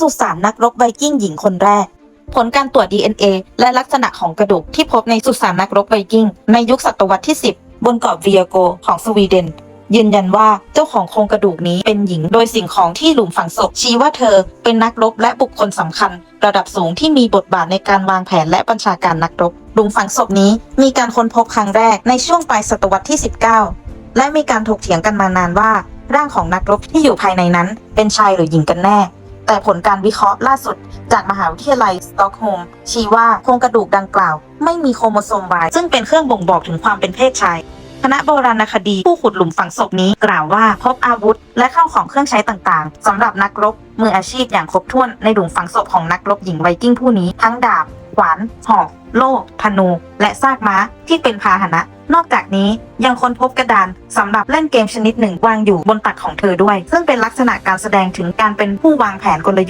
สุสานนักรบไวกิ้งหญิงคนแรก ผลการตรวจ DNA และลักษณะของกระดูกที่พบในสุสานนักรบไวกิ้ง ในยุคศตวรรษที่ 10 บนเกาะเวียโกของสวีเดน ยืนยันว่าเจ้าของโครงกระดูกนี้เป็นหญิง โดยสิ่งของที่หลุมฝังศพชี้ว่าเธอเป็นนักรบและบุคคลสำคัญ ระดับสูงที่มีบทบาทในการวางแผนและบัญชาการนักรบหลุมฝังศพนี้มีการค้นพบครั้งแรกในช่วงปลายศตวรรษที่ 19 และมีการถกเถียงกันมานานว่าร่างของนักรบที่อยู่ภายในนั้นเป็นชายหรือหญิงกันแน่ แต่ผลการวิเคราะห์ล่าสุด จากมหาวิทยาลัยสต็อกโฮล์มชี้ว่าโครงกระดูกดังกล่าว ไม่มีโครโมโซม Y ซึ่งเป็นเครื่องบ่งบอกถึงความเป็นเพศชายคณะโบราณคดีผู้ขุดหลุมฝังศพนี้กล่าวว่าพบอาวุธ และข้าวของเครื่องใช้ต่างๆสำหรับนักรบมืออาชีพอย่างครบถ้วนในหลุมฝังศพของนักรบหญิงไวกิ้งผู้นี้ ทั้งดาบ ขวาน หอก โล่ธนู และซากม้าที่เป็นพาหนะ นอกจากนี้ยังค้นพบกระดานสำหรับเล่นเกมชนิดหนึ่งวางอยู่บนตักของเธอด้วย ซึ่งเป็นลักษณะการแสดงถึงการเป็นผู้วางแผนกลยุทธ์